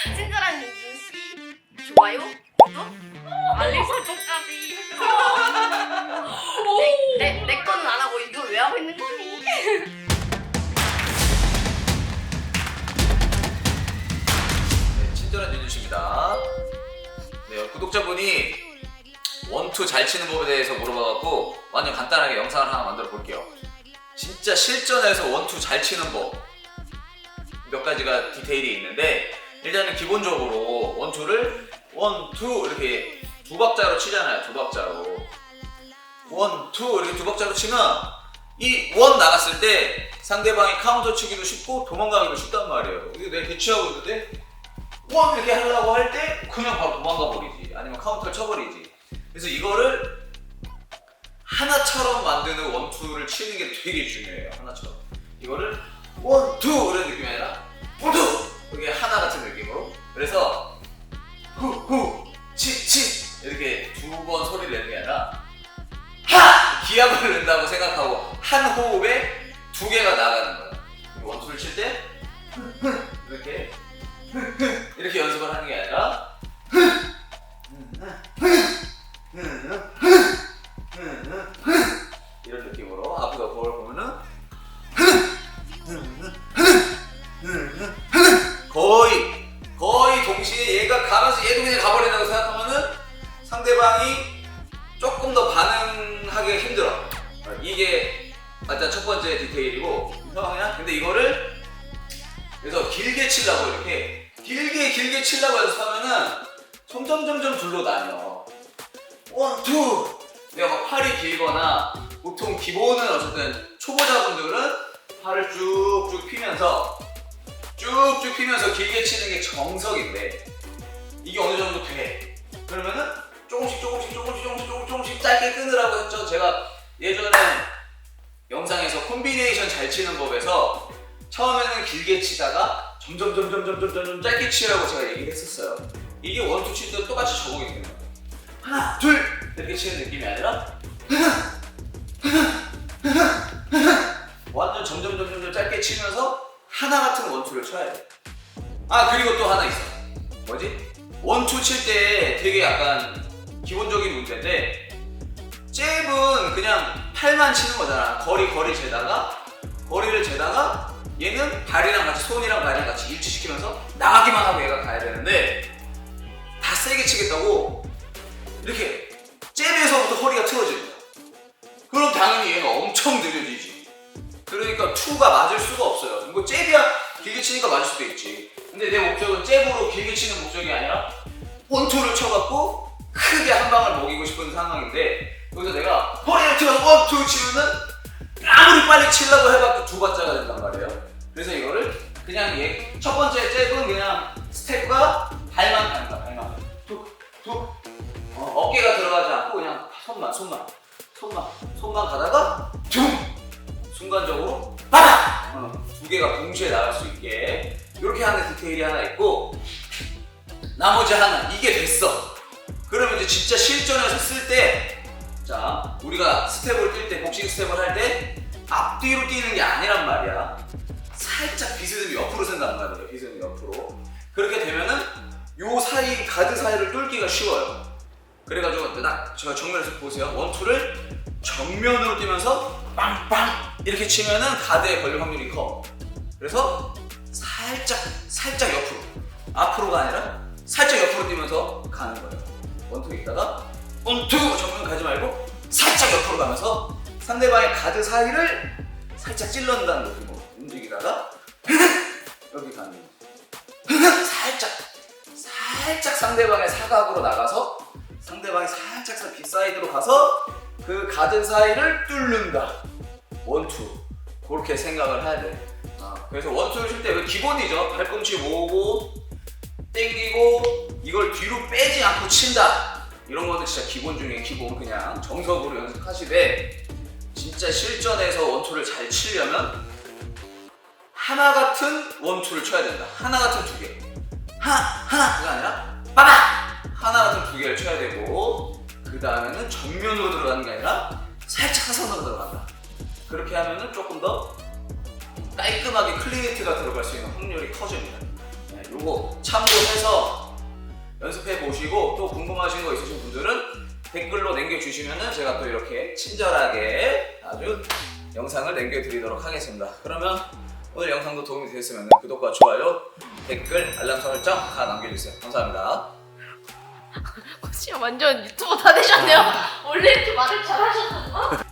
친절한 윤준 씨 좋아요, 구독, 알림 설정까지. 내, 내, 내 거는 안 하고 이걸 왜 하고 있는 거니? 네, 친절한 윤준 씨입니다. 네, 구독자분이 원투 잘 치는 법에 대해서 물어봐갖고 완전 간단하게 영상을 하나 만들어 볼게요. 진짜 실전에서 원투 잘 치는 법 몇 가지가 디테일이 있는데 일단은 기본적으로 원투를 원투 이렇게 두 박자로 치잖아요. 두 박자로 원투 이렇게 두 박자로 치면 이 원 나갔을 때 상대방이 카운터 치기도 쉽고 도망가기도 쉽단 말이에요. 이게 내가 대치하고 있는데 원 이렇게 하려고 할 때 그냥 바로 도망가 버리지 아니면 카운터를 쳐버리지 그래서 이거를 하나처럼 만드는 원투를 치는 게 되게 중요해요 하나처럼 이거를 원투 이런 느낌이 아니라 원투 이게 하나 같은 느낌으로 그래서 후후 치치 이렇게 두 번 소리를 내는 게 아니라 하 기압을 낸다고 생각하고 한 호흡에 두 개가 나가는 거예요 원투를 칠 때 이렇게 이렇게 연습을 하는 게 아니라 이런 느낌으로 앞에서 거울 보면은 일단 첫 번째 디테일이고 이 상황이야 근데 이거를 그래서 길게 치려고 이렇게 길게 길게 치려고 연습하면은 점점 점점 둘로 나뉘어. 원, 투! 내가 막 팔이 길거나 보통 기본은 어쨌든 초보자분들은 팔을 쭉쭉 피면서 쭉쭉 피면서 길게 치는 게 정석인데 이게 어느 정도 돼? 그러면은 조금씩 조금씩 조금씩 조금씩 조금씩, 조금씩 짧게 끊으라고 했죠. 제가 예전에 콤비네이션 잘 치는 법에서 처음에는 길게 치다가 점점 점점 점점 점점 짧게 치라고 제가 얘기를 했었어요. 이게 원투 칠때 똑같이 적용이 되는 거예요. 하나, 둘 이렇게 치는 느낌이 아니라 완전 점점 점 점 점 점 짧게 치면서 하나 같은 원투를 쳐야 돼. 아 그리고 또 하나 있어. 뭐지? 원투 칠 때 되게 약간 기본적인 문제인데 잽은 그냥 팔만 치는 거잖아. 거리 거리 재다가 거리를 재다가 얘는 발이랑 같이 손이랑 발이랑 같이 일치시키면서 나가기만 하고 얘가 가야 되는데 다 세게 치겠다고 이렇게 잽에서부터 허리가 틀어집니다. 그럼 당연히 얘가 엄청 느려지지. 그러니까 투가 맞을 수가 없어요. 뭐 잽이야 길게 치니까 맞을 수도 있지. 근데 내 목적은 잽으로 길게 치는 목적이 아니라 원투를 쳐갖고 크게 한 방을 먹이고 싶은 상황인데 여기서 내가 틀어서 원투 치면은 아무리 빨리 치려고 해봐도 두 박자가 된단 말이에요. 그래서 이거를 그냥 얘 첫 번째 잽은 그냥 스텝과 발만 거야, 발만. 툭, 툭. 어, 어깨가 들어가지 않고 그냥 손만, 손만, 손만, 손만 가다가 둥! 순간적으로 빠라! 어, 두 개가 동시에 나갈 수 있게 이렇게 하는 디테일이 하나 있고 나머지 하나 이게 됐어. 그러면 이제 진짜 실전에서 쓸때 자, 스텝을 뛸 때, 복싱 스텝을 할 때 앞뒤로 뛰는 게 아니란 말이야. 살짝 비스듬히 옆으로 쓴단 말이에요. 비스듬히 옆으로. 그렇게 되면은 요 사이, 가드 사이를 뚫기가 쉬워요. 그래가지고 딱 제가 정면에서 보세요. 원투를 정면으로 뛰면서 빵빵 이렇게 치면은 가드에 걸릴 확률이 커. 그래서 살짝, 살짝 옆으로. 앞으로가 아니라 살짝 옆으로 뛰면서 가는 거예요. 원투 있다가 원투 정면 가지 말고 살짝 옆으로 가면서 상대방의 가드 사이를 살짝 찔러낸다는 느낌으로 움직이다가 여기 가는. 살짝 살짝 상대방의 사각으로 나가서 상대방이 살짝 사- 빗사이드로 가서 그 가드 사이를 뚫는다. 원투. 그렇게 생각을 해야 돼. 아, 그래서 원투를 칠때 기본이죠. 발꿈치 모으고 땡기고 이걸 뒤로 빼지 않고 친다 이런 거는 진짜 기본 중에 기본 그냥 정석으로 연습하시되 진짜 실전에서 원투를 잘 치려면 하나 같은 원투를 쳐야 된다. 하나 같은 두 개. 하나 하나가 아니라 빠바 하나 같은 두 개를 쳐야 되고 그 다음에는 정면으로 들어가는 게 아니라 살짝 사선으로 들어간다. 그렇게 하면은 조금 더 깔끔하게 클리니트가 들어갈 수 있는 확률이 커집니다. 네, 요거 참고해서 연습해 보시고 또 궁금하신 거 있으신 분들은 댓글로 남겨주시면은 제가 또 이렇게 친절하게 아주 영상을 남겨드리도록 하겠습니다. 그러면 오늘 영상도 도움이 되셨으면 구독과 좋아요, 댓글, 알람 설정 다 남겨주세요. 감사합니다. 진짜 완전 유튜버 다 되셨네요. 원래 이렇게 말을 잘하셨는데.